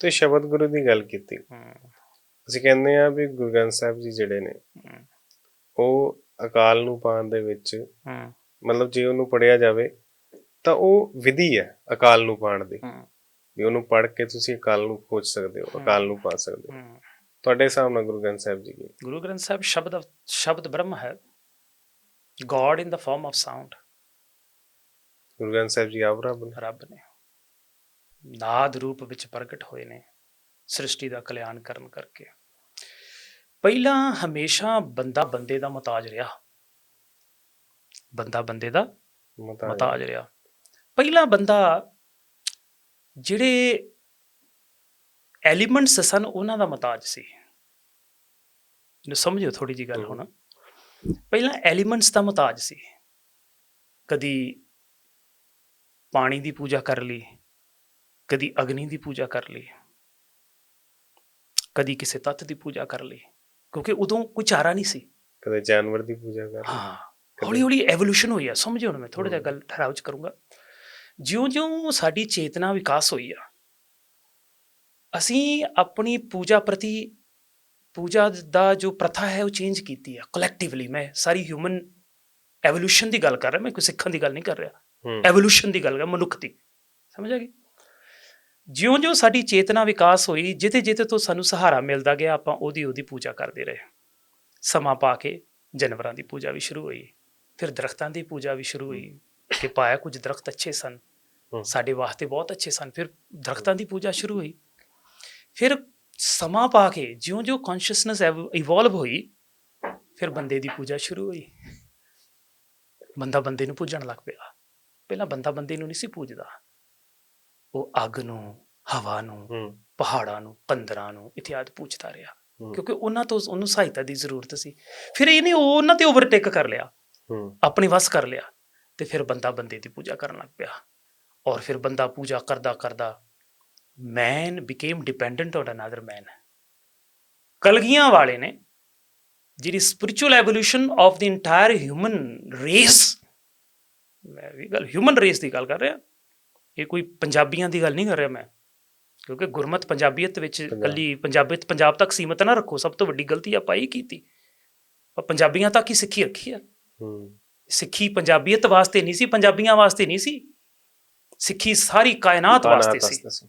ਤੇ ਸ਼ਬਦ ਗੁਰੂ ਦੀ ਗੱਲ ਕੀਤੀ। ਅਸੀਂ ਕਹਿੰਦੇ ਆ ਵੀ ਗੁਰੂ ਗ੍ਰੰਥ ਸਾਹਿਬ ਜੀ ਜਿਹੜੇ ਨੇ ਉਹ ਅਕਾਲ ਨੂੰ ਪਾਉਣ ਦੇ ਵਿੱਚ ਮਤਲਬ ਜੇ ਉਹਨੂੰ ਪੜਿਆ ਜਾਵੇ ਤਾਂ ਉਹ ਵਿਧੀ ਹੈ ਅਕਾਲ ਨੂੰ ਪਾਉਣ ਦੀ ਵੀ ਉਹਨੂੰ ਪੜ੍ਹ ਕੇ ਤੁਸੀਂ ਅਕਾਲ ਨੂੰ ਖੋਜ ਸਕਦੇ ਹੋ ਅਕਾਲ ਨੂੰ ਪਾ ਸਕਦੇ ਹੋ। ਹੂੰ। ਤੁਹਾਡੇ ਹਿਸਾਬ ਨਾਲ ਗੁਰੂ ਗ੍ਰੰਥ ਸਾਹਿਬ ਜੀ ਕੀ ਗੁਰੂ ਗ੍ਰੰਥ ਸਾਹਿਬ ਸ਼ਬਦ ਸ਼ਬਦ ਬ੍ਰਹਮ ਹੈ। God in the form of sound Guru Granth Sahib ji ਆਪ ਰੱਬ ਨੇ? ਰੱਬ ਨੇ। ਨਾਦ ਰੂਪ ਵਿੱਚ ਪ੍ਰਗਟ ਹੋਏ ਨੇ ਸ੍ਰਿਸ਼ਟੀ ਦਾ ਕਲਿਆਣ ਕਰਨ ਕਰਕੇ। ਪਹਿਲਾਂ ਹਮੇਸ਼ਾ ਬੰਦਾ ਬੰਦੇ ਦਾ ਮੁਤਾਜ ਰਿਹਾ। ਬੰਦਾ ਬੰਦੇ ਦਾ ਮਤਾ ਮੁਤਾਜ ਰਿਹਾ। ਪਹਿਲਾ ਬੰਦਾ ਜਿਹੜੇ ਐਲੀਮੈਂਟਸ ਸਨ ਉਹਨਾਂ ਦਾ ਮੁਤਾਜ ਸੀ। ਇਹਨੂੰ ਸਮਝੋ ਥੋੜੀ ਜੀ ਗੱਲ ਹੁਣ। ਪਹਿਲਾਂ ਐਲੀਮੈਂਟਸ ਦਾ ਮੁਤਾਜ ਸੀ। ਕਦੀ ਪਾਣੀ ਦੀ ਪੂਜਾ ਕਰ ਲਈ ਕਦੀ ਅਗਨੀ ਦੀ ਪੂਜਾ ਕਰ ਲਈ। ਕਦੀ ਕਿਸੇ ਤੱਤ ਦੀ ਪੂਜਾ ਕਰ ਲਈ। ਕਿਉਂਕਿ ਉਦੋਂ ਕੋਈ ਚਾਰਾ ਨਹੀਂ ਸੀ। ਕਦੇ ਜਾਨਵਰ ਦੀ ਪੂਜਾ ਕਰ ਹਾਂ ਹੌਲੀ ਹੌਲੀ ਐਵੋਲੂਸ਼ਨ ਹੋਈ ਆ। ਸਮਝਿਓ ਨਾ ਮੈਂ ਥੋੜਾ ਜਿਹਾ। ਗੱਲ ਠਹਿਰਾਵ ਚ ਕਰੂੰਗਾ। ਜਿਉਂ-ਜਿਉਂ ਸਾਡੀ ਚੇਤਨਾ ਵਿਕਾਸ ਹੋਈ ਆ ਅਸੀਂ ਆਪਣੀ ਪੂਜਾ ਪ੍ਰਤੀ ਪੂਜਾ ਦਾ ਜੋ ਪ੍ਰਥਾ ਹੈ ਉਹ ਚੇਂਜ ਕੀਤੀ ਆ। ਕਲੈਕਟਿਵਲੀ ਮੈਂ ਸਾਰੀ ਹਿਊਮਨ ਐਵੋਲੂਸ਼ਨ ਦੀ ਗੱਲ ਕਰ ਰਿਹਾ। ਮੈਂ ਕੋਈ ਸਿੱਖਣ ਦੀ ਗੱਲ ਨਹੀਂ ਕਰ ਰਿਹਾ। ਐਵੋਲੂਸ਼ਨ ਦੀ ਗੱਲ ਕਰ ਮਨੁੱਖ ਦੀ। ਸਮਝ ਆ ਗਈ? ਜਿਉਂ-ਜਿਉਂ ਸਾਡੀ ਚੇਤਨਾ ਵਿਕਾਸ ਹੋਈ ਜਿਤੇ ਤੋਂ ਸਾਨੂੰ ਸਹਾਰਾ ਮਿਲਦਾ ਗਿਆ ਆਪਾਂ ਉਹਦੀ ਉਹਦੀ ਪੂਜਾ ਕਰਦੇ ਰਹੇ। ਸਮਾਂ ਪਾ ਕੇ ਜਾਨਵਰਾਂ ਦੀ ਪੂਜਾ ਵੀ ਸ਼ੁਰੂ ਹੋਈ ਫਿਰ ਦਰਖਤਾਂ ਦੀ ਪੂਜਾ ਵੀ ਸ਼ੁਰੂ ਹੋਈ ਕਿ ਪਾਇਆ ਕੁਝ ਦਰਖਤ ਅੱਛੇ ਸਨ। ਸਾਡੇ ਵਾਸਤੇ ਬਹੁਤ ਅੱਛੇ ਸਨ ਫਿਰ ਦਰਖਤਾਂ ਦੀ ਪੂਜਾ ਸ਼ੁਰੂ ਹੋਈ। ਫਿਰ ਸਮਾਂ ਪਾ ਕੇ ਜਿਉਂ-ਜਿਉਂ ਕੌਨਸ਼ੀਅਸਨੈਸ ਇਵੋਲਵ ਹੋਈ ਫਿਰ ਬੰਦੇ ਦੀ ਪੂਜਾ ਸ਼ੁਰੂ ਹੋਈ। ਬੰਦਾ ਬੰਦੇ ਨੂੰ ਪੂਜਣ ਲੱਗ ਪਿਆ। ਪਹਿਲਾਂ ਬੰਦਾ ਬੰਦੇ ਨੂੰ ਨਹੀਂ ਸੀ ਪੂਜਦਾ। ਉਹ ਅੱਗ ਨੂੰ ਹਵਾ ਨੂੰ ਪਹਾੜਾਂ ਨੂੰ ਪੰਦਰਾਂ ਨੂੰ ਇਤਿਆਦ ਪੂਜਦਾ ਰਿਹਾ। ਕਿਉਂਕਿ ਉਹਨਾਂ ਤੋਂ ਉਹਨੂੰ ਸਹਾਇਤਾ ਦੀ ਜ਼ਰੂਰਤ ਸੀ। ਫਿਰ ਇਹਨੇ ਉਹਨਾਂ ਤੇ ਓਵਰਟੇਕ ਕਰ ਲਿਆ। ਆਪਣੀ ਵਸ ਕਰ ਲਿਆ ਤੇ ਫਿਰ ਬੰਦਾ ਬੰਦੇ ਦੀ ਪੂਜਾ ਕਰਨ ਲੱਗ ਪਿਆ। ਔਰ ਫਿਰ ਬੰਦਾ ਪੂਜਾ ਕਰਦਾ ਕਰਦਾ man became dependent on another man ਕਲਗੀਆਂ ਵਾਲੇ ਨੇ ਜਿਹੜੀ spiritual evolution of the entire human race ਮੈਂ ਵੀ ਗੱਲ ਹਿਊਮਨ ਰੇਸ ਦੀ ਗੱਲ ਕਰ ਰਿਹਾ। ਇਹ ਕੋਈ ਪੰਜਾਬੀਆਂ ਦੀ ਗੱਲ ਨਹੀਂ ਕਰ ਰਿਹਾ ਮੈਂ ਕਿਉਂਕਿ ਗੁਰਮਤ ਪੰਜਾਬੀਅਤ ਵਿੱਚ। ਕੱਲੀ ਪੰਜਾਬੀਅਤ ਪੰਜਾਬ ਤੱਕ ਸੀਮਤ ਨਾ ਰੱਖੋ ਸਭ ਤੋਂ ਵੱਡੀ ਗਲਤੀ ਆਪਾਂ ਇਹ ਕੀਤੀ। ਆਪਾਂ ਪੰਜਾਬੀਆਂ ਤੱਕ ਹੀ ਸਿੱਖੀ ਰੱਖੀ ਆ। ਹੂੰ। ਸਿੱਖੀ ਪੰਜਾਬੀਅਤ ਵਾਸਤੇ ਨਹੀਂ ਸੀ ਪੰਜਾਬੀਆਂ ਵਾਸਤੇ ਨਹੀਂ ਸੀ। ਸਿੱਖੀ ਸਾਰੀ ਕਾਇਨਾਤ ਵਾਸਤੇ ਸੀ।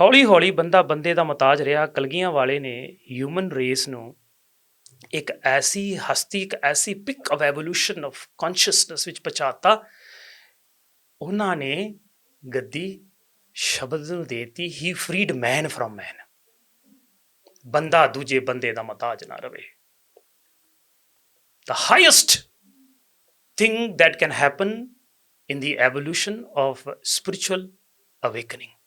ਹੌਲੀ ਹੌਲੀ ਬੰਦਾ ਬੰਦੇ ਦਾ ਮੁਤਾਜ ਰਿਹਾ ਕਲਗੀਆਂ ਵਾਲੇ ਨੇ ਹਿਊਮਨ ਰੇਸ ਨੂੰ ਇੱਕ ਐਸੀ ਹਸਤੀ ਇੱਕ ਐਸੀ peak of evolution of consciousness ਵਿੱਚ ਪਹੁੰਚਾਤਾ ਉਹਨਾਂ ਨੇ ਗੱਦੀ ਸ਼ਬਦ ਨੂੰ ਦੇਤੀ ਹੀ ਫਰੀਡ ਮੈਨ ਫਰਮ ਮੈਨ ਬੰਦਾ ਦੂਜੇ ਬੰਦੇ ਦਾ ਮੁਤਾਜ ਨਾ ਰਵੇ। The highest thing that can happen in the evolution of spiritual awakening.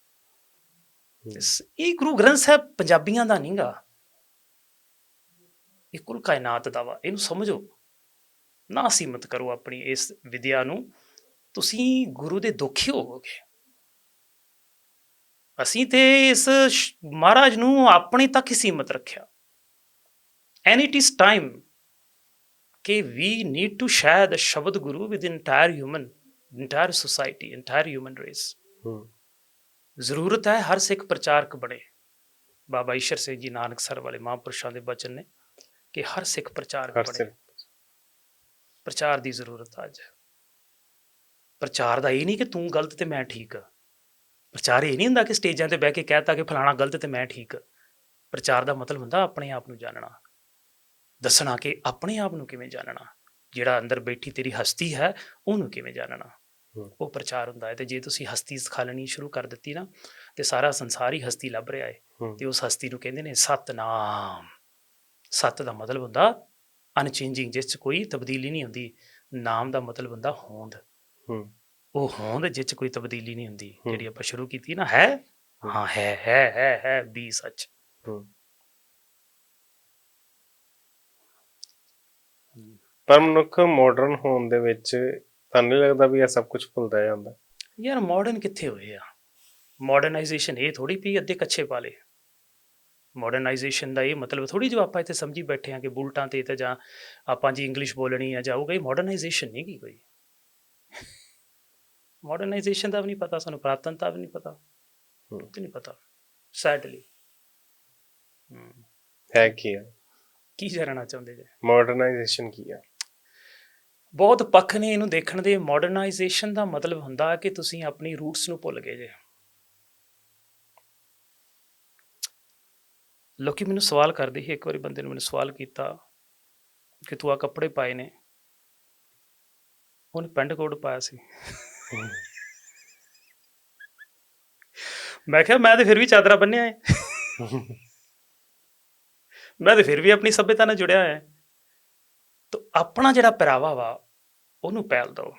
ਇਸ- ਇਹ ਗੁਰੂ ਗ੍ਰੰਥ ਸਾਹਿਬ ਪੰਜਾਬੀਆਂ ਦਾ ਨਹੀਂਗਾ ਇਹ ਕੁੱਲ ਕਾਇਨਾਤ ਦਾ ਵਾ। ਇਹਨੂੰ ਸਮਝੋ। ਨਾ ਸੀਮਤ ਕਰੋ ਆਪਣੀ ਇਸ ਵਿਦਿਆ ਨੂੰ। ਤੁਸੀਂ ਗੁਰੂ ਦੇ ਦੁਖੀ ਹੋਵੋਗੇ। ਅਸੀਂ ਤੇ ਇਸ ਮਹਾਰਾਜ ਨੂੰ ਆਪਣੇ ਤੱਕ ਹੀ ਸੀਮਤ ਰੱਖਿਆ। ਐਂਡ ਇਟ ਇਜ਼ ਟਾਈਮ ਕਿ we need to share the Shabad Guru with the entire human, entire society, entire human race. ਹੂੰ। ਜ਼ਰੂਰਤ ਹੈ ਹਰ ਸਿੱਖ ਪ੍ਰਚਾਰਕ ਬਣੇ। ਬਾਬਾ ਈਸ਼ਰ ਸਿੰਘ ਜੀ ਨਾਨਕਸਰ ਵਾਲੇ ਮਹਾਂਪੁਰਸ਼ਾਂ ਦੇ ਬਚਨ ਨੇ ਕਿ ਹਰ ਸਿੱਖ ਪ੍ਰਚਾਰਕ ਬਣੇ। ਸਿਰ ਪ੍ਰਚਾਰ ਦੀ ਜ਼ਰੂਰਤ ਅੱਜ। ਪ੍ਰਚਾਰ ਦਾ ਇਹ ਨਹੀਂ ਕਿ ਤੂੰ ਗਲਤ ਤੇ ਮੈਂ ਠੀਕ ਪ੍ਰਚਾਰ ਇਹ ਨਹੀਂ ਹੁੰਦਾ ਕਿ ਸਟੇਜਾਂ ਤੇ ਬਹਿ ਕੇ ਕਹਿਤਾ ਕਿ ਫਲਾਣਾ ਗਲਤ ਤੇ ਮੈਂ ਠੀਕ। ਪ੍ਰਚਾਰ ਦਾ ਮਤਲਬ ਹੁੰਦਾ ਆਪਣੇ ਆਪ ਨੂੰ ਜਾਣਨਾ ਦੱਸਣਾ ਕਿ ਆਪਣੇ ਆਪ ਨੂੰ ਕਿਵੇਂ ਜਾਣਨਾ ਜਿਹੜਾ ਅੰਦਰ ਬੈਠੀ ਤੇਰੀ ਹਸਤੀ ਹੈ ਉਹਨੂੰ ਕਿਵੇਂ ਜਾਣਨਾ। ਉਹ ਪ੍ਰਚਾਰ ਹੁੰਦਾ ਹੈ ਤੇ ਜੇ ਤੁਸੀਂ ਹਸਤੀ ਸਿਖਾਲਣੀ ਸ਼ੁਰੂ ਕਰ ਦਿੱਤੀ ਨਾ ਤੇ ਸਾਰਾ ਸੰਸਾਰ ਹੀ ਹਸਤੀ ਲੱਭ ਰਿਹਾ ਹੈ ਹੂੰ। ਤੇ ਉਸ ਹਸਤੀ ਨੂੰ ਕਹਿੰਦੇ ਨੇ ਸਤਨਾਮ। ਸਤ ਦਾ ਮਤਲਬ ਹੁੰਦਾ ਅਨਚੇਂਜਿੰਗ ਜਿਸ ਚ ਕੋਈ ਤਬਦੀਲੀ ਨਹੀਂ ਹੁੰਦੀ। ਨਾਮ ਦਾ ਮਤਲਬ ਹੁੰਦਾ ਹੋਂਦ। ਹੂੰ। ਉਹ ਹੋਂਦ ਜਿਸ ਚ ਕੋਈ ਤਬਦੀਲੀ ਨਹੀਂ ਹੁੰਦੀ। ਜਿਹੜੀ ਆਪਾਂ ਸ਼ੁਰੂ ਕੀਤੀ ਨਾ ਹੈ? ਹਾਂ। ਹੈ ਹੈ ਹੈ ਹੈ ਵੀ ਸੱਚ। ਹੂੰ। ਪਰ ਮਨੁੱਖ ਮਾਡਰਨ ਹੋਣ ਦੇ ਵਿੱਚ ਤੁਹਾਨੂੰ ਨਹੀਂ ਲੱਗਦਾ ਵੀ ਇਹ ਸਭ ਕੁਝ ਭੁੱਲਦਾ ਜਾਂਦਾ ਯਾਰ ਮਾਡਰਨ ਕਿੱਥੇ ਹੋਏ ਆ? ਮਾਡਰਨਾਈਜੇਸ਼ਨ ਇਹ ਥੋੜੀ ਵੀ ਅੱਧੇ ਕੱਚੇ ਪਾਲੇ ਮਾਡਰਨਾਈਜੇਸ਼ਨ ਦਾ ਇਹ ਮਤਲਬ ਥੋੜੀ ਜੋ ਆਪਾਂ ਇੱਥੇ ਸਮਝੀ ਬੈਠੇ ਆ ਕਿ ਬੁਲਟਾਂ ਤੇ ਤੇ ਜਾਂ ਆਪਾਂ ਜੀ ਇੰਗਲਿਸ਼ ਬੋਲਣੀ ਆ ਜਾਊਗਾ ਇਹ ਮਾਡਰਨਾਈਜੇਸ਼ਨ ਨਹੀਂ ਕੀ ਕੋਈ। ਮਾਡਰਨਾਈਜੇਸ਼ਨ ਦਾ ਵੀ ਨਹੀਂ ਪਤਾ ਸਾਨੂੰ ਪ੍ਰਾਤਨਤਾ ਵੀ ਨਹੀਂ ਪਤਾ। ਹੂੰ। ਤੇ ਨਹੀਂ ਪਤਾ ਸੈਡਲੀ ਹੈ। ਕੀ ਹੈ ਕੀ ਜਾਣਨਾ ਚਾਹੁੰਦੇ ਜੇ? ਮਾਡਰਨਾਈਜੇਸ਼ਨ ਕੀ ਹੈ ਬਹੁਤ ਪੱਖ ਨੇ ਇਹਨੂੰ ਦੇਖਣ ਦੇ। ਮਾਡਰਨਾਈਜੇਸ਼ਨ ਦਾ ਮਤਲਬ ਹੁੰਦਾ ਹੈ ਕਿ ਤੁਸੀਂ ਆਪਣੀ ਰੂਟਸ ਨੂੰ ਭੁੱਲ ਗਏ ਜੇ। ਲੋਕੀ ਮੈਨੂੰ ਸਵਾਲ ਕਰਦੇ ਸੀ ਇੱਕ ਵਾਰੀ ਬੰਦੇ ਨੇ ਮੈਨੂੰ ਸਵਾਲ ਕੀਤਾ ਕਿ ਤੂੰ ਆ ਕੱਪੜੇ ਪਾਏ ਨੇ। ਉਹਨੇ ਪੈਂਟ ਕੋਟ ਪਾਇਆ ਸੀ। ਮੈਂ ਕਿਹਾ ਮੈਂ ਤੇ ਫਿਰ ਵੀ ਚਾਦਰਾ ਬੰਨਿਆ ਹੈ ਮੈਂ ਤੇ ਫਿਰ ਵੀ ਆਪਣੀ ਸਭਿਅਤਾ ਨਾਲ ਜੁੜਿਆ ਹੋਇਆ। ਹੈ ਤਾਂ ਆਪਣਾ ਜਿਹੜਾ ਪਹਿਰਾਵਾ ਵਾ ਉਹਨੂੰ ਪਹਿਲ ਦਿਓ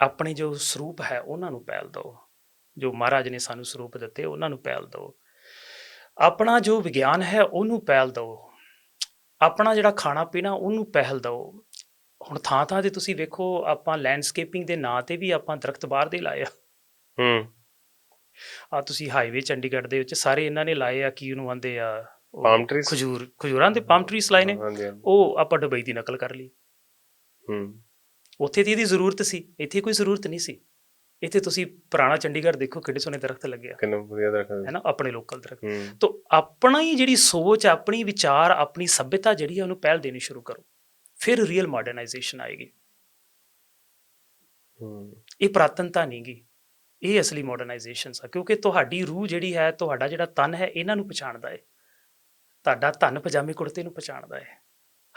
ਆਪਣੇ ਜੋ ਸਰੂਪ ਹੈ ਉਹਨਾਂ ਨੂੰ ਪਹਿਲ ਦਿਓ ਜੋ ਮਹਾਰਾਜ ਨੇ ਸਾਨੂੰ ਸਰੂਪ ਦਿੱਤੇ ਉਹਨਾਂ ਨੂੰ ਪਹਿਲ ਦਿਓ ਆਪਣਾ ਜੋ ਵਿਗਿਆਨ ਹੈ ਉਹਨੂੰ ਪਹਿਲ ਦਿਓ ਆਪਣਾ ਜਿਹੜਾ ਖਾਣਾ ਪੀਣਾ ਉਹਨੂੰ ਪਹਿਲ ਦਿਓ ਹੁਣ ਥਾਂ ਥਾਂ ਤੇ ਤੁਸੀਂ ਵੇਖੋ ਆਪਾਂ ਲੈਂਡਸਕੇਪਿੰਗ ਦੇ ਨਾਂ ਤੇ ਵੀ ਆਪਾਂ ਦਰਖਤ ਬਾਹਰ ਦੇ ਲਾਏ ਆ। ਹੂੰ। ਆ ਤੁਸੀਂ ਹਾਈਵੇ ਚੰਡੀਗੜ੍ਹ ਦੇ ਵਿੱਚ ਸਾਰੇ ਇਹਨਾਂ ਨੇ ਲਾਏ ਆ ਕੀ ਉਹਨੂੰ ਆਂਦੇ ਆ ਪਾਮ ਟਰੀਸ ਖਜੂਰ ਖਜੂਰਾਂ ਦੇ ਪਾਮ ਟਰੀਸ ਲਾਏ ਨੇ। ਉਹ ਆਪਾਂ ਦੁਬਈ ਦੀ ਨਕਲ ਕਰ ਲਈ। ਹੂੰ। ਉੱਥੇ ਤੇ ਇਹਦੀ ਜ਼ਰੂਰਤ ਸੀ ਇੱਥੇ ਕੋਈ ਜ਼ਰੂਰਤ ਨਹੀਂ ਸੀ। ਇੱਥੇ ਤੁਸੀਂ ਪੁਰਾਣਾ ਚੰਡੀਗੜ੍ਹ ਦੇਖੋ ਕਿੱਡੇ ਸੋਹਣੇ ਦਰਖਤ ਲੱਗੇ ਆ। ਕਿੰਨਾ ਵਧੀਆ ਦਰਖਤ ਹੈ ਨਾ ਆਪਣੇ ਲੋਕਲ ਦਰਖਤ। ਤਾਂ ਆਪਣਾ ਹੀ ਜਿਹੜੀ ਸੋਚ ਆਪਣੀ ਵਿਚਾਰ ਆਪਣੀ ਸਭਿਅਤਾ ਜਿਹੜੀ ਆ ਉਹਨੂੰ ਪਹਿਲ ਦੇਣੀ ਸ਼ੁਰੂ ਕਰੋ। ਫਿਰ ਰੀਅਲ ਮਾਡਰਨਾਈਜੇਸ਼ਨ ਆਏਗੀ। ਇਹ ਪ੍ਰਾਤਨਤਾ ਨਹੀਂਗੀ ਇਹ ਅਸਲੀ ਮਾਡਰਨਾਈਜੇਸ਼ਨ ਆ ਕਿਉਂਕਿ ਤੁਹਾਡੀ ਰੂਹ ਜਿਹੜੀ ਹੈ ਤੁਹਾਡਾ ਜਿਹੜਾ ਤਨ ਹੈ ਇਹਨਾਂ ਨੂੰ ਪਛਾਣਦਾ ਹੈ ਤੁਹਾਡਾ ਤਨ ਪਜਾਮੇ ਕੁੜਤੇ ਨੂੰ ਪਛਾਣਦਾ ਹੈ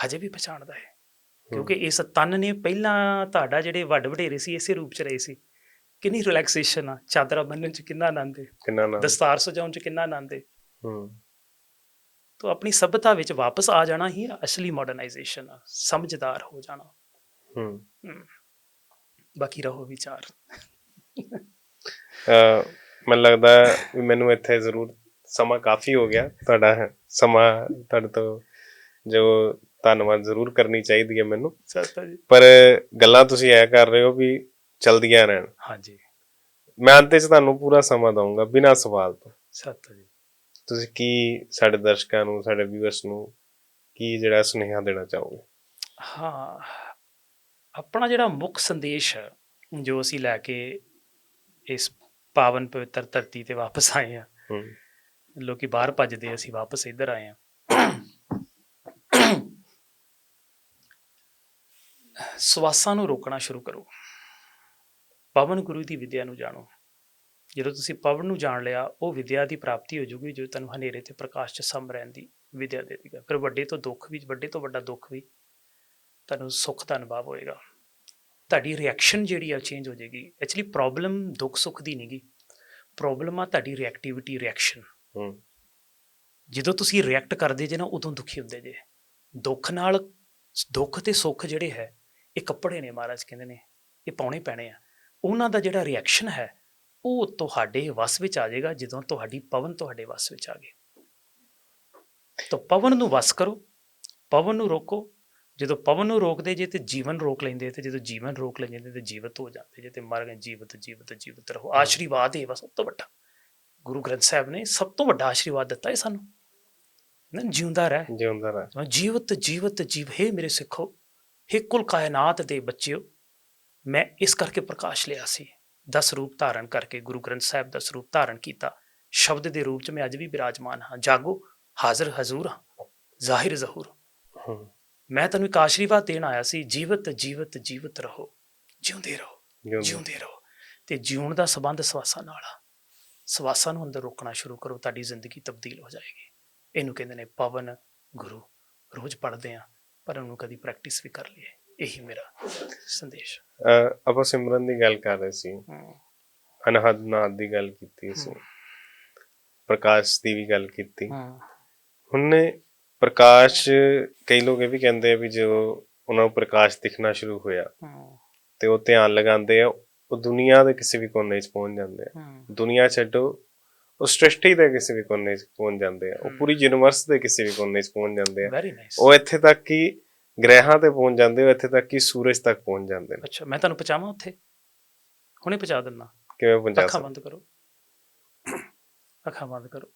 ਹਜੇ ਵੀ ਪਛਾਣਦਾ ਹੈ। ਕਿਉਂਕਿ ਇਸ ਤਨ ਨੇ ਪਹਿਲਾਂ ਤੁਹਾਡਾ ਜਿਹੜੇ ਵੱਡ ਵਡੇਰੇ ਸੀ ਇਸੇ ਰੂਪ ਚ ਰਹੇ ਸੀ। ਕਿੰਨੀ ਰਿਲੈਕਸੇਸ਼ਨ ਆ ਚਾਦਰਾ ਬੰਨਣ ਚ ਕਿੰਨਾ ਆਨੰਦ ਹੈ ਕਿੰਨਾ ਨਾ ਦਸਤਾਰ ਸਜਾਉਣ ਚ ਕਿੰਨਾ ਆਨੰਦ ਹੈ ਹੂੰ। ਤਾਂ ਆਪਣੀ ਸਭਿਅਤਾ ਵਿੱਚ ਵਾਪਸ ਆ ਜਾਣਾ ਹੀ ਅਸਲੀ ਮਾਡਰਨਾਈਜੇਸ਼ਨ ਆ ਸਮਝਦਾਰ ਹੋ ਜਾਣਾ। ਹੂੰ। ਬਾਕੀ ਰਹੋ ਵਿਚਾਰ। ਮੈਨੂੰ ਲੱਗਦਾ ਵੀ ਮੈਨੂੰ ਇੱਥੇ ਜ਼ਰੂਰ ਸਮਾਂ ਕਾਫੀ ਹੋ ਗਿਆ। ਤੁਹਾਡਾ ਸਮਾਂ ਤੁਹਾਡੇ ਤੋਂ ਜੋ ਧੰਨਵਾਦ ਜ਼ਰੂਰ ਕਰਨੀ ਚਾਹੀਦੀ ਹੈ ਮੈਨੂੰ। ਸਤਿ ਜੀ। ਪਰ ਗੱਲਾਂ ਤੁਸੀਂ ਐ ਕਰ ਰਹੇ ਹੋ ਵੀ ਚਲਦੀਆਂ ਰਹਿਣ। ਹਾਂਜੀ। ਮੈਂ ਅੰਤ 'ਚ ਤੁਹਾਨੂੰ ਪੂਰਾ ਸਮਾਂ ਦਊਂਗਾ ਬਿਨਾਂ ਸਵਾਲ ਤੋਂ। ਸਤਿ ਜੀ। ਤੁਸੀਂ ਕੀ ਸਾਡੇ ਦਰਸ਼ਕਾਂ ਨੂੰ ਸਾਡੇ ਵਿਊਅਰਸ ਨੂੰ ਕੀ ਜਿਹੜਾ ਸੁਨੇਹਾ ਦੇਣਾ ਚਾਹੋਗੇ? ਹਾਂ ਆਪਣਾ ਜਿਹੜਾ ਮੁੱਖ ਸੰਦੇਸ਼ ਹੈ ਜੋ ਅਸੀਂ ਲੈ ਕੇ ਇਸ ਪਾਵਨ ਪਵਿੱਤਰ ਧਰਤੀ ਤੇ ਵਾਪਸ ਆਏ ਆ ਹੂੰ। ਲੋਕੀ ਬਾਹਰ ਭੱਜਦੇ ਅਸੀਂ ਵਾਪਸ ਇੱਧਰ ਆਏ ਆ ਸਵਾਸਾਂ ਨੂੰ ਰੋਕਣਾ ਸ਼ੁਰੂ ਕਰੋ। ਪਵਨ ਗੁਰੂ ਦੀ ਵਿਦਿਆ ਨੂੰ ਜਾਣੋ। ਜਦੋਂ ਤੁਸੀਂ ਪਵਨ ਨੂੰ ਜਾਣ ਲਿਆ ਉਹ ਵਿਦਿਆ ਦੀ ਪ੍ਰਾਪਤੀ ਹੋ ਜੂਗੀ ਜੋ ਤੁਹਾਨੂੰ ਹਨੇਰੇ ਤੇ ਪ੍ਰਕਾਸ਼ 'ਚ ਸਮ ਰਹਿਣ ਦੀ ਵਿਦਿਆ ਦੇ ਦੇਗਾ। ਫਿਰ ਵੱਡੇ ਤੋਂ ਦੁੱਖ ਵੀ ਵੱਡੇ ਤੋਂ ਵੱਡਾ ਦੁੱਖ ਵੀ ਤੁਹਾਨੂੰ ਸੁੱਖ ਦਾ ਅਨੁਭਵ ਹੋਏਗਾ। ਤੁਹਾਡੀ ਰਿਐਕਸ਼ਨ ਜਿਹੜੀ ਆ ਚੇਂਜ ਹੋ ਜਾਏਗੀ। ਐਕਚੁਅਲੀ ਪ੍ਰੋਬਲਮ ਦੁੱਖ ਸੁੱਖ ਦੀ ਨਹੀਂਗੀ ਪ੍ਰੋਬਲਮ ਆ ਤੁਹਾਡੀ ਰਿਐਕਟੀਵਿਟੀ ਰਿਐਕਸ਼ਨ ਹੂੰ। ਜਦੋਂ ਤੁਸੀਂ ਰਿਐਕਟ ਕਰਦੇ ਜੇ ਨਾ ਉਦੋਂ ਦੁਖੀ ਹੁੰਦੇ ਜੇ। ਦੁੱਖ ਨਾਲ ਦੁੱਖ ਤੇ ਸੁੱਖ ਜਿਹੜੇ ਹੈ ਇਹ ਕੱਪੜੇ ਨੇ ਮਹਾਰਾਜ ਕਹਿੰਦੇ ਨੇ ਇਹ ਪਾਉਣੇ ਪੈਣੇ ਆ। ਉਹਨਾਂ ਦਾ ਜਿਹੜਾ ਰਿਐਕਸ਼ਨ ਹੈ ਉਹ ਤੁਹਾਡੇ ਵਸ ਵਿੱਚ ਆ ਜਾਏਗਾ ਜਦੋਂ ਤੁਹਾਡੀ ਪਵਨ ਤੁਹਾਡੇ ਵਸ ਵਿੱਚ ਆ ਗਈ ਤਾਂ ਪਵਨ ਨੂੰ ਵਸ ਕਰੋ ਪਵਨ ਨੂੰ ਰੋਕੋ। ਜਦੋਂ ਪਵਨ ਨੂੰ ਰੋਕਦੇ ਜੇ ਤੇ ਜੀਵਨ ਰੋਕ ਲੈਂਦੇ ਤੇ ਜਦੋਂ ਜੀਵਨ ਰੋਕ ਲੈ ਜਾਂਦੇ ਤੇ ਜੀਵਤ ਹੋ ਜਾਂਦੇ ਜੇ ਤੇ ਮਰ ਗਏ ਜੀਵਤ ਜੀਵਤ ਜੀਵਤ ਰਹੋ। ਆਸ਼ੀਰਵਾਦ ਇਹ ਵਾ ਸਭ ਤੋਂ ਵੱਡਾ। ਗੁਰੂ ਗ੍ਰੰਥ ਸਾਹਿਬ ਨੇ ਸਭ ਤੋਂ ਵੱਡਾ ਆਸ਼ੀਰਵਾਦ ਦਿੱਤਾ ਹੈ ਸਾਨੂੰ। ਨਾ ਜਿਉਂਦਾ ਰਹਿ। ਜਿਉਂਦਾ ਰਹਿ। ਜਿਵੇਂ ਜੀਵਤ ਜੀਵਤ ਜੀਵ ਹੈ ਮੇਰੇ ਸਿੱਖੋ ਹੇ ਕੁਲ ਕਾਇਨਾਤ ਦੇ ਬੱਚਿਓ ਮੈਂ ਇਸ ਕਰਕੇ ਪ੍ਰਕਾਸ਼ ਲਿਆ ਸੀ। ਦਸ ਰੂਪ ਧਾਰਨ ਕਰਕੇ ਗੁਰੂ ਗ੍ਰੰਥ ਸਾਹਿਬ ਦਾ ਸਰੂਪ ਧਾਰਨ ਕੀਤਾ। ਸ਼ਬਦ ਦੇ ਰੂਪ ਚ ਮੈਂ ਅੱਜ ਵੀ ਬਿਰਾਜਮਾਨ ਹਾਂ। ਜਾਗੋ ਹਾਜ਼ਰ ਹਜ਼ੂਰ ਹਾਂ। ਜ਼ਾਹਿਰ ਜ਼ਹੂਰ। ਮੈਂ ਤੁਹਾਨੂੰ ਇੱਕ ਆਸ਼ੀਰਵਾਦ ਦੇਣ ਆਇਆ ਸੀ। ਜੀਵਤ ਜੀਵਤ ਜੀਵਤ ਰਹੋ। ਜਿਉਂਦੇ ਰਹੋ। ਜਿਉਂਦਾ ਜਿਉਂਦੇ ਰਹੋ। ਤੇ ਜਿਉਣ ਦਾ ਸਬੰਧ ਸਵਾਸਾਂ ਨਾਲ ਆ। ਸਵਾਸਾਂ ਨੂੰ ਅੰਦਰ ਰੋਕਣਾ ਸ਼ੁਰੂ ਕਰੋ। ਤੁਹਾਡੀ ਜ਼ਿੰਦਗੀ ਤਬਦੀਲ ਹੋ ਜਾਏਗੀ। ਇਹਨੂੰ ਕਹਿੰਦੇ ਨੇ ਪਵਨ ਗੁਰੂ। ਰੋਜ਼ ਪੜ੍ਹਦੇ ਆ ਪਰ ਉਹਨੂੰ ਕਦੀ ਪ੍ਰੈਕਟਿਸ ਵੀ ਕਰ ਲਈਏ। ਇਹੀ ਮੇਰਾ ਸੰਦੇਸ਼। ਆਪਾਂ ਸਿਮਰਨ ਦੀ ਗੱਲ ਕਰ ਰਹੇ ਸੀ। ਅਨਹਦ ਨਾਦ ਦੀ ਗੱਲ ਕੀਤੀ ਸੀ। ਪ੍ਰਕਾਸ਼ ਦੀ ਵੀ ਗੱਲ ਕੀਤੀ। ਹੁਣ ਪ੍ਰਕਾਸ਼ ਕਈ ਲੋਕ ਇਹ ਵੀ ਕਹਿੰਦੇ ਆ ਵੀ ਜੋ ਉਹਨਾਂ ਨੂੰ ਪ੍ਰਕਾਸ਼ ਦਿਖਣਾ ਸ਼ੁਰੂ ਹੋਇਆ ਤੇ ਉਹ ਧਿਆਨ ਲਗਾਉਂਦੇ ਆ ਉਹ ਦੁਨੀਆ ਦੇ ਕਿਸੇ ਵੀ ਕੋਨੇ 'ਚ ਪਹੁੰਚ ਜਾਂਦੇ ਆ। ਦੁਨੀਆ ਛੱਡੋ ਉਹ ਸ੍ਰਿਸ਼ਟੀ ਦੇ ਕਿਸੇ ਵੀ ਕੋਨੇ 'ਚ ਪਹੁੰਚ ਜਾਂਦੇ ਆ। ਉਹ। ਪੂਰੀ ਯੂਨੀਵਰਸ ਦੇ ਕਿਸੇ ਵੀ ਕੋਨੇ 'ਚ ਪਹੁੰਚ ਜਾਂਦੇ ਆ। ਉਹ ਇੱਥੇ ਤੱਕ ਕਿ ਗ੍ਰਹਿਾਂ ਤੇ ਪਹੁੰਚ ਜਾਂਦੇ ਉਹ ਇੱਥੇ ਤੱਕ ਕਿ ਸੂਰਜ ਤੱਕ ਪਹੁੰਚ ਜਾਂਦੇ ਨੇ। ਅੱਛਾ ਮੈਂ ਤੁਹਾਨੂੰ ਪਹੁੰਚਾਵਾਂ ਉੱਥੇ? ਹੁਣੇ ਪਹੁੰਚਾ ਦਿੰਦਾ। ਕਿਵੇਂ ਪਹੁੰਚਾ ਅੱਖਾਂ ਬੰਦ ਕਰੋ। ਅੱਖਾਂ ਬੰਦ ਕਰੋ।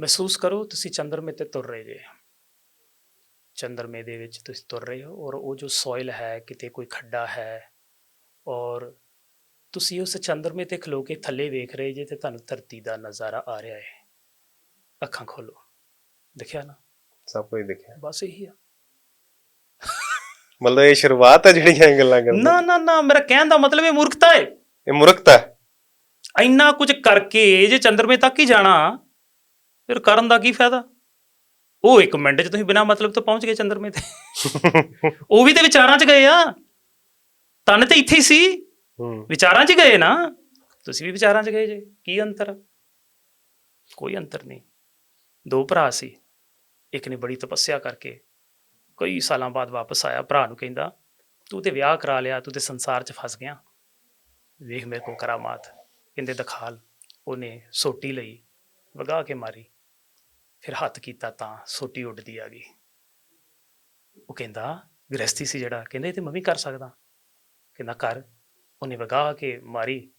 ਮਹਿਸੂਸ ਕਰੋ ਤੁਸੀਂ ਚੰਦਰਮੇ ਤੇ ਤੁਰ ਰਹੇ ਜੇ। ਚੰਦਰਮੇ ਦੇ ਵਿੱਚ ਤੁਸੀਂ ਤੁਰ ਰਹੇ ਹੋ ਔਰ ਉਹ ਜੋ ਸੋਇਲ ਹੈ ਕਿਤੇ ਕੋਈ ਖੱਡਾ ਹੈ ਔਰ ਤੁਸੀਂ ਉਸ ਚੰਦਰਮੇ ਤੇ ਖਲੋ ਕੇ ਥੱਲੇ ਵੇਖ ਰਹੇ ਜੇ ਤੇ ਤੁਹਾਨੂੰ ਧਰਤੀ ਦਾ ਨਜ਼ਾਰਾ ਆ ਰਿਹਾ ਹੈ। ਅੱਖਾਂ ਖੋਲੋ। ਦੇਖਿਆ ਨਾ? ਸਭ ਕੁਝ ਦਿਖਿਆ। ਬਸ ਇਹੀ ਆ। ਮਤਲਬ ਇਹ ਸ਼ੁਰੂਆਤ ਹੈ ਜਿਹੜੀਆਂ ਇਹ ਗੱਲਾਂ ਕਰਦੇ ਨਾ ਨਾ ਨਾ ਮੇਰਾ ਕਹਿਣ ਦਾ ਮਤਲਬ ਇਹ ਮੂਰਖਤਾ ਹੈ। ਇਹ ਮੁਰਖਤਾ ਹੈ। ਇੰਨਾ ਕੁਝ ਕਰਕੇ ਜੇ ਚੰਦਰਮੇ ਤੱਕ ਹੀ ਜਾਣਾ ਫਿਰ ਕਰਨ ਦਾ ਕੀ ਫਾਇਦਾ? ਉਹ ਇੱਕ ਮਿੰਟ 'ਚ ਤੁਸੀਂ ਬਿਨਾਂ ਮਤਲਬ ਤੋਂ ਪਹੁੰਚ ਗਏ ਚੰਦਰਮੇ ਤੇ। ਉਹ ਵੀ ਤੇ ਵਿਚਾਰਾਂ 'ਚ ਗਏ ਆ। ਤਨ ਤੇ ਇੱਥੇ ਹੀ ਸੀ। ਹੂੰ। ਵਿਚਾਰਾਂ 'ਚ ਗਏ ਨਾ। ਤੁਸੀਂ ਵੀ ਵਿਚਾਰਾਂ 'ਚ ਗਏ ਜੇ। ਕੀ ਅੰਤਰ? ਆ? ਕੋਈ ਅੰਤਰ ਨਹੀਂ। ਦੋ ਭਰਾ ਸੀ। ਇੱਕ ਨੇ ਬੜੀ ਤਪੱਸਿਆ ਕਰਕੇ ਕਈ ਸਾਲਾਂ ਬਾਅਦ ਵਾਪਸ ਆਇਆ, ਭਰਾ ਨੂੰ ਕਹਿੰਦਾ, ਤੂੰ ਤੇ ਵਿਆਹ ਕਰਾ ਲਿਆ, ਤੂੰ ਤੇ ਸੰਸਾਰ 'ਚ ਫਸ ਗਿਆ। ਵੇਖ ਮੇਰੇ ਕੋ ਕਰਾਮਾਤ। ਕਹਿੰਦੇ, ਦਖਾਲ। ਉਹਨੇ ਸੋਟੀ ਲਈ, ਵਗਾ ਕੇ ਮਾਰੀ। ਫਿਰ ਹੱਥ ਕੀਤਾ ਤਾਂ ਸੋਟੀ ਉੱਡਦੀ ਆ ਗਈ। ਉਹ ਕਹਿੰਦਾ ਗ੍ਰਸਤੀ ਸੀ ਜਿਹੜਾ? ਕਹਿੰਦਾ, ਇਹ ਤੇ ਮੈਂ ਵੀ ਕਰ ਸਕਦਾ। ਕਹਿੰਦਾ, ਕਰ। ਉਹਨੇ ਵਗਾ ਕੇ ਮਾਰੀ।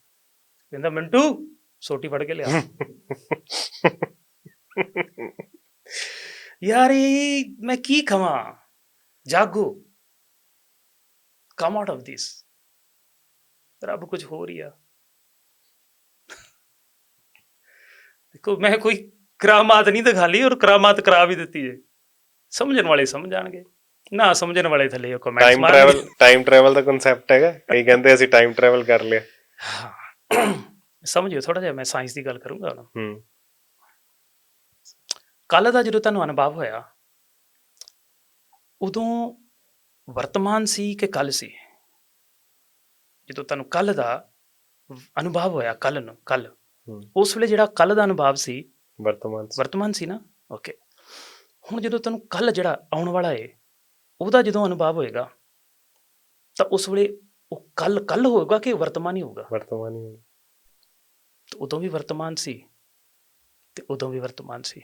ਕਹਿੰਦਾ, ਮਿੰਟੂ, ਸੋਟੀ ਫੜ ਕੇ ਲਿਆ। ਯਾਰ ਇਹ ਮੈਂ ਕੀ ਕਵਾਂ? ਜਾਗੋ। ਕਮ ਆਊਟ ਆਫ ਦਿਸ ਰੱਬ ਕੁਝ ਹੋ ਰਹੀ ਦੇਖੋ ਮੈਂ ਕੋਈ ਕਰਾਮਾਤ ਨਹੀਂ ਦਿਖਾ ਲਈ ਔਰ ਕਰਾਮਾਤ ਕਰਾ ਵੀ ਦਿੱਤੀ ਜੇ ਸਮਝਣ ਵਾਲੇ ਸਮਝ ਜਾਣਗੇ ਨਾ ਸਮਝਣ ਵਾਲੇ ਥੱਲੇ comments time travel time travel ਦਾ ਕਨਸੈਪਟ ਹੈਗਾ। ਕਈ ਕਹਿੰਦੇ ਅਸੀਂ ਟਾਈਮ ਟਰੈਵਲ ਕਰ ਲਿਆ। ਸਮਝਿਓ ਥੋੜਾ ਜਿਹਾ ਮੈਂ ਸਾਇੰਸ ਦੀ ਗੱਲ ਕਰੂੰਗਾ ਹੁਣ। ਹੂੰ। ਕੱਲ ਦਾ ਜਦੋਂ ਤੁਹਾਨੂੰ ਅਨੁਭਵ ਹੋਇਆ ਉਦੋਂ ਵਰਤਮਾਨ ਸੀ ਕਿ ਕੱਲ ਸੀ? ਜਦੋਂ ਤੁਹਾਨੂੰ ਕੱਲ ਦਾ ਅਨੁਭਵ ਹੋਇਆ ਕੱਲ ਨੂੰ ਕੱਲ ਉਸ ਵੇਲੇ ਜਿਹੜਾ ਕੱਲ ਦਾ ਅਨੁਭਵ ਸੀ ਵਰਤਮਾਨ। ਵਰਤਮਾਨ ਸੀ ਨਾ? ਓਕੇ ਹੁਣ ਜਦੋਂ ਤੁਹਾਨੂੰ ਕੱਲ ਜਿਹੜਾ ਆਉਣ ਵਾਲਾ ਏ ਉਹਦਾ ਜਦੋਂ ਅਨੁਭਵ ਹੋਏਗਾ ਤਾਂ ਉਸ ਵੇਲੇ ਉਹ ਕੱਲ ਕੱਲ ਹੋਏਗਾ ਕਿ ਵਰਤਮਾਨ ਹੀ ਹੋਊਗਾ? ਵਰਤਮਾਨ ਹੀ ਤੇ ਉਦੋਂ ਵੀ ਵਰਤਮਾਨ ਸੀ ਤੇ ਉਦੋਂ ਵੀ ਵਰਤਮਾਨ ਸੀ।